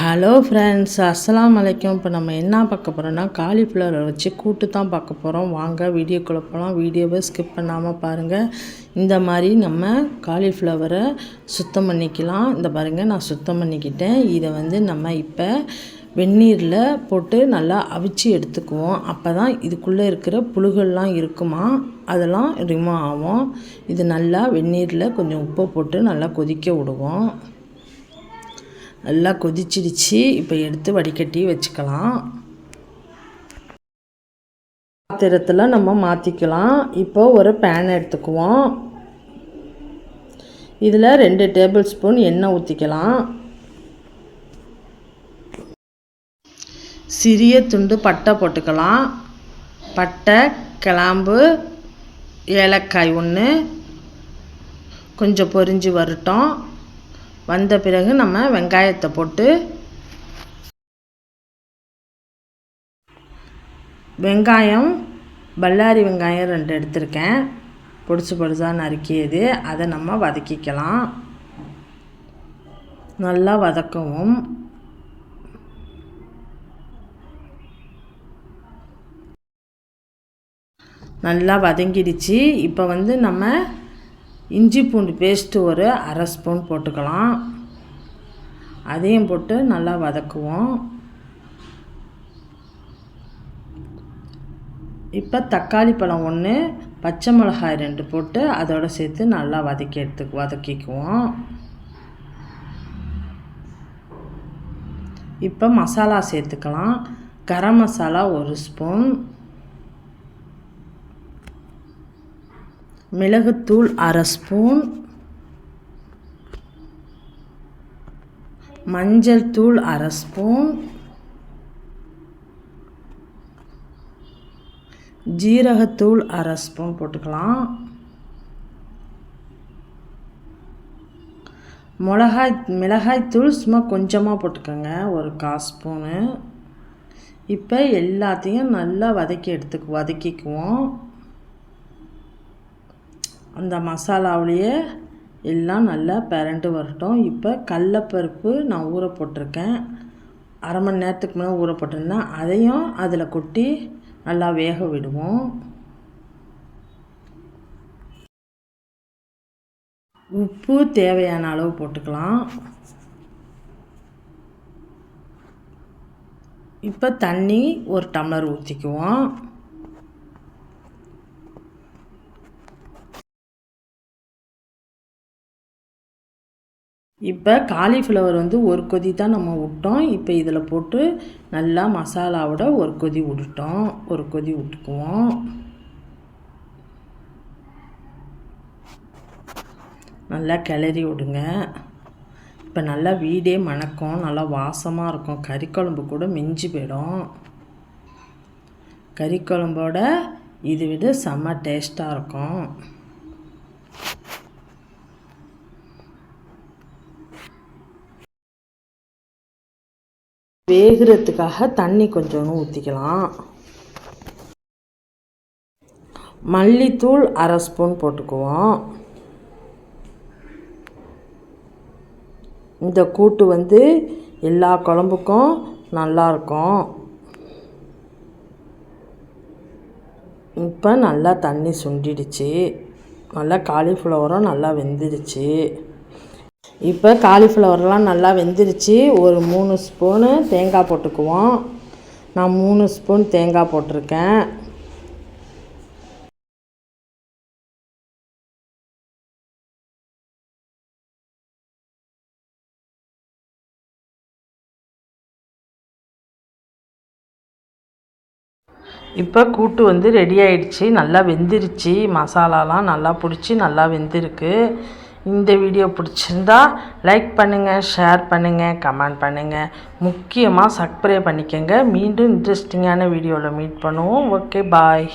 Hello friends அஸ்லாம் வலைக்கும் இப்போ நம்ம என்ன பார்க்க போகிறோம்னா காலிஃப்ளவரை வச்சு கூட்டு தான் பார்க்க போகிறோம் வாங்க வீடியோக்குள்ளே போகலாம் வீடியோவை ஸ்கிப் பண்ணாமல் பாருங்கள் இந்த மாதிரி நம்ம காலிஃப்ளவரை சுத்தம் பண்ணிக்கலாம். இந்த பாருங்கள் நான் சுத்தம் பண்ணிக்கிட்டேன். இதை வந்து நம்ம இப்போ வெந்நீரில் போட்டு நல்லா அவிச்சு எடுத்துக்குவோம். அப்போ தான் இதுக்குள்ளே இருக்கிற புழுகள்லாம் இருக்குமா? அதெல்லாம் ரிமூவ் ஆகும். இது நல்லா வெந்நீரில் கொஞ்சம் உப்பை போட்டு நல்லா கொதிக்க விடுவோம். நல்லா கொதிச்சிடுச்சு. இப்போ எடுத்து வடிகட்டி வச்சுக்கலாம். பாத்திரத்தில் நம்ம மாற்றிக்கலாம் இப்போ ஒரு பேன் எடுத்துக்குவோம். இதில் ரெண்டு டேபிள் ஸ்பூன் எண்ணெய் ஊற்றிக்கலாம் சிறிய துண்டு பட்டை போட்டுக்கலாம். பட்டை கிளாம்பு ஏலக்காய் ஒன்று கொஞ்சம் பொரிஞ்சு வரட்டும். வந்த பிறகு நம்ம வெங்காயத்தை போட்டு வெங்காயம் பல்லாரி வெங்காயம் ரெண்டு எடுத்திருக்கேன். பொடிச்சு பொடிசாக நறுக்கியது. அதை நம்ம வதக்கிக்கலாம். நல்லா வதக்கவும். நல்லா வதங்கிடுச்சு. இப்போ வந்து நம்ம இஞ்சி பூண்டு பேஸ்ட்டு ஒரு அரை ஸ்பூன் போட்டுக்கலாம். அதையும் போட்டு நல்லா வதக்குவோம். இப்போ தக்காளி பழம் ஒன்று பச்சை மிளகாய் ரெண்டு போட்டு அதோடு சேர்த்து நல்லா வதக்கி எடுத்து வதக்கிக்குவோம். இப்போ மசாலா சேர்த்துக்கலாம். கரம் மசாலா ஒரு ஸ்பூன் மிளகுத்தூள் அரை ஸ்பூன். மஞ்சள் தூள் அரை ஸ்பூன். ஜீரகத்தூள் அரை ஸ்பூன் போட்டுக்கலாம். மிளகாய் மிளகாய்த்தூள் சும்மா கொஞ்சமாக போட்டுக்கோங்க ஒரு கால் ஸ்பூனு. இப்போ எல்லாத்தையும் நல்லா வதக்கி எடுத்துக்கு வதக்கிக்குவோம். அந்த மசாலாவிலேயே எல்லாம் நல்லா பிரண்டு வரட்டும். இப்போ கடலப்பருப்பு நான் ஊற போட்டிருக்கேன். அரை மணி நேரத்துக்கு முன்னே ஊற போட்டிருந்தேன் அதையும் அதில் கொட்டி நல்லா வேக விடுவோம். உப்பு தேவையான அளவு போட்டுக்கலாம். இப்போ தண்ணி ஒரு டம்ளர் ஊற்றிக்குவோம் இப்போ காலிஃப்ளவர் வந்து ஒரு கொதி தான் நம்ம விட்டோம். இப்போ இதில் போட்டு நல்லா மசாலாவோட ஒரு கொதி விட்டுட்டோம். ஒரு கொதி விட்டுக்குவோம். நல்லா கிளறி விடுங்க. இப்போ நல்லா வீடே மணக்கும். நல்லா வாசமாக இருக்கும். கறிக்குழம்பு கூட மிஞ்சி போயிடும். கறிக்குழம்போட இது விட செம்ம டேஸ்ட்டாக இருக்கும். வேகிறதுக்காக தண்ணி கொஞ்சம் ஊற்றிக்கலாம் மல்லித்தூள் அரை ஸ்பூன் போட்டுக்குவோம். இந்த கூட்டு வந்து எல்லா குழம்புக்கும் நல்லாயிருக்கும் இப்போ நல்லா தண்ணி சுண்டிடுச்சு. நல்லா காலிஃப்ளவரும் நல்லா வெந்துடுச்சு. இப்போ காலிஃப்ளவர்லாம் நல்லா வெந்துருச்சு. ஒரு மூணு ஸ்பூனு தேங்காய் போட்டுக்குவோம். நான் மூணு ஸ்பூன் தேங்காய் போட்டிருக்கேன். இப்போ கூட்டு வந்து ரெடி ஆயிடுச்சு. நல்லா வெந்துருச்சு. மசாலாலாம் நல்லா பிடிச்சி நல்லா வெந்திருக்கு. இந்த வீடியோ பிடிச்சிருந்தா லைக் பண்ணுங்கள் ஷேர் பண்ணுங்கள் கமெண்ட் பண்ணுங்கள் முக்கியமாக சப்ஸ்கிரைப் பண்ணிக்கோங்க. மீண்டும் இன்ட்ரெஸ்டிங்கான வீடியோவில் மீட் பண்ணுவோம். Okay bye